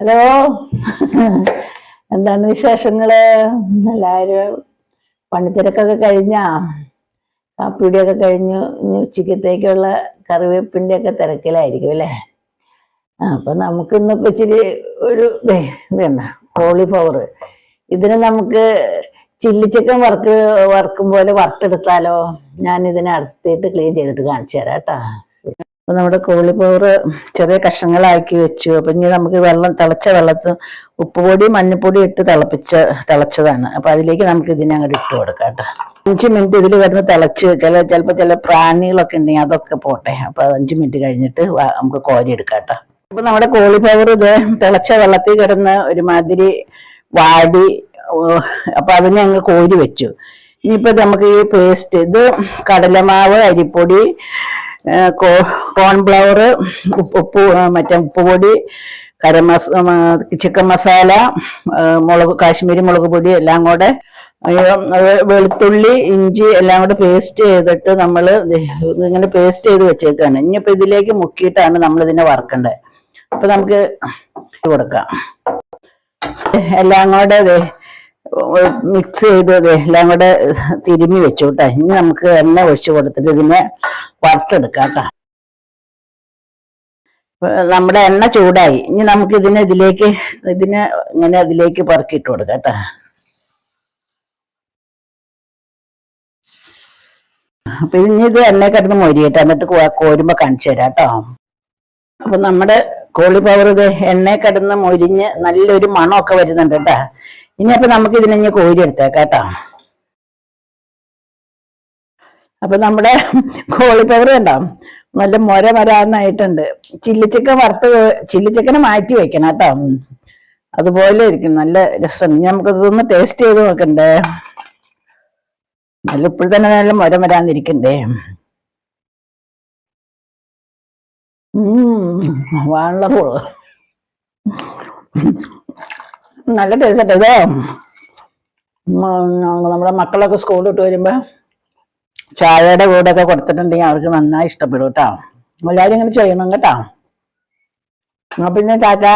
Hello. എന്താണ് വിശേഷങ്ങൾ? എല്ലാവരും പണിത്തിരക്കൊക്കെ കഴിഞ്ഞാ? കാപ്പിയുടെയൊക്കെ കഴിഞ്ഞു. ഇനി ഉച്ചക്കത്തേക്കുള്ള കറിവേപ്പിന്റെ ഒക്കെ തിരക്കിലായിരിക്കും അല്ലേ? അപ്പൊ നമുക്ക് ഇന്നിപ്പോ ഇച്ചിരി ഒരു ഇതുണ്ട കോളിഫ്ലവർ ഇതിന് നമുക്ക് ചില്ലി വർക്ക് വറുക്കും പോലെ വറുത്തെടുത്താലോ? ഞാൻ ഇതിനെ അടുത്തിട്ട് ക്ലീൻ ചെയ്തിട്ട് കാണിച്ചു തരാം കേട്ടാ. അപ്പൊ നമ്മുടെ കോളിഫ്ലവർ ചെറിയ കഷ്ണങ്ങളാക്കി വെച്ചു. അപ്പൊ ഇനി നമുക്ക് വെള്ളം തിളച്ച വെള്ളത്ത് ഉപ്പുപൊടി മഞ്ഞൾപ്പൊടി ഇട്ട് തിളപ്പിച്ച തിളച്ചതാണ്. അപ്പൊ അതിലേക്ക് നമുക്ക് ഇതിനെ അങ്ങോട്ട് ഇട്ട് കൊടുക്കാം കേട്ടോ. അഞ്ച് മിനിറ്റ് ഇതിൽ കിടന്ന് തിളച്ച് ചില ചിലപ്പോൾ ചില പ്രാണികളൊക്കെ ഉണ്ടെങ്കിൽ അതൊക്കെ പോട്ടെ. അപ്പൊ അഞ്ചു മിനിറ്റ് കഴിഞ്ഞിട്ട് നമുക്ക് കോരി എടുക്കാം കേട്ടോ. അപ്പൊ നമ്മുടെ കോളിഫ്ലവർ ഇത് തിളച്ച വെള്ളത്തിൽ കിടന്ന് ഒരുമാതിരി വാടി അപ്പൊ അതിനെ ഞങ്ങൾ കോരി വെച്ചു. ഇനിയിപ്പോ നമുക്ക് ഈ പേസ്റ്റ് ഇത് കടലമാവ് അരിപ്പൊടി കോൺഫ്ലവർ ഉപ്പ് മറ്റേ ഉപ്പുപൊടി കരം മസ ചിക്കൻ മസാല മുളക് കാശ്മീരി മുളക് പൊടി എല്ലാം കൂടെ വെളുത്തുള്ളി ഇഞ്ചി എല്ലാം കൂടെ പേസ്റ്റ് ചെയ്തിട്ട് നമ്മൾ ഇങ്ങനെ പേസ്റ്റ് ചെയ്ത് വെച്ചേക്കാണ്. ഇനിയിപ്പോ ഇതിലേക്ക് മുക്കിയിട്ടാണ് നമ്മൾ ഇതിനെ വറക്കേണ്ടത് അപ്പൊ നമുക്ക് കൊടുക്കാം. എല്ലാം കൂടെ മിക്സ് ചെയ്ത് എല്ലാം കൂടെ തിരുമ്മി വെച്ചു കേട്ടോ ഇനി നമുക്ക് എണ്ണ ഒഴിച്ചു കൊടുത്തിട്ട് ഇതിനെ വറുത്തെടുക്കാം കേട്ടോ നമ്മുടെ എണ്ണ ചൂടായി. ഇനി നമുക്ക് ഇതിനെ ഇതിലേക്ക് ഇതിനെ ഇങ്ങനെ അതിലേക്ക് പറക്കിയിട്ട് കൊടുക്കാം കേട്ടോ അപ്പൊ ഇനി ഇത് എണ്ണ കിടന്ന് മൊരിയട്ടെ. എന്നിട്ട് കോരുമ്പോ കാണിച്ചു തരാം കേട്ടോ അപ്പൊ നമ്മുടെ കോളിഫ്ലവർ ഇത് എണ്ണ കിടന്ന് മൊരിഞ്ഞ് നല്ലൊരു മണമൊക്കെ വരുന്നുണ്ട് കേട്ടാ. ഇനി അപ്പൊ നമുക്ക് ഇതിനെ കോരി എടുത്തേക്കാം കേട്ടോ. അപ്പൊ നമ്മുടെ കോളിഫ്ലവർ കണ്ടോ? നല്ല മൊര വരാന്നായിട്ടുണ്ട് ചില്ലിച്ചക്ക വറുത്ത് ചില്ലിച്ചക്കനെ മാറ്റി വെക്കണം കേട്ടോ. അതുപോലെ ഇരിക്കും. നല്ല രസം. ഇനി നമുക്ക് ഇതൊന്ന് ടേസ്റ്റ് ചെയ്ത് നോക്കണ്ടേ. നല്ല ഇപ്പോൾ തന്നെ നല്ല മൊര ഉം വാളപ്പുഴ നല്ല ടേസ്റ്റ് ഇതോ. നമ്മുടെ മക്കളൊക്കെ സ്കൂളിൽ വിട്ട് വരുമ്പോ ചായയുടെ കൂടെ ഒക്കെ കൊടുത്തിട്ടുണ്ടെങ്കിൽ അവർക്ക് നന്നായി ഇഷ്ടപ്പെടും കേട്ടോ. എല്ലാവരും ഇങ്ങനെ ചെയ്യണം കേട്ടോ. പിന്നെ ടാറ്റാ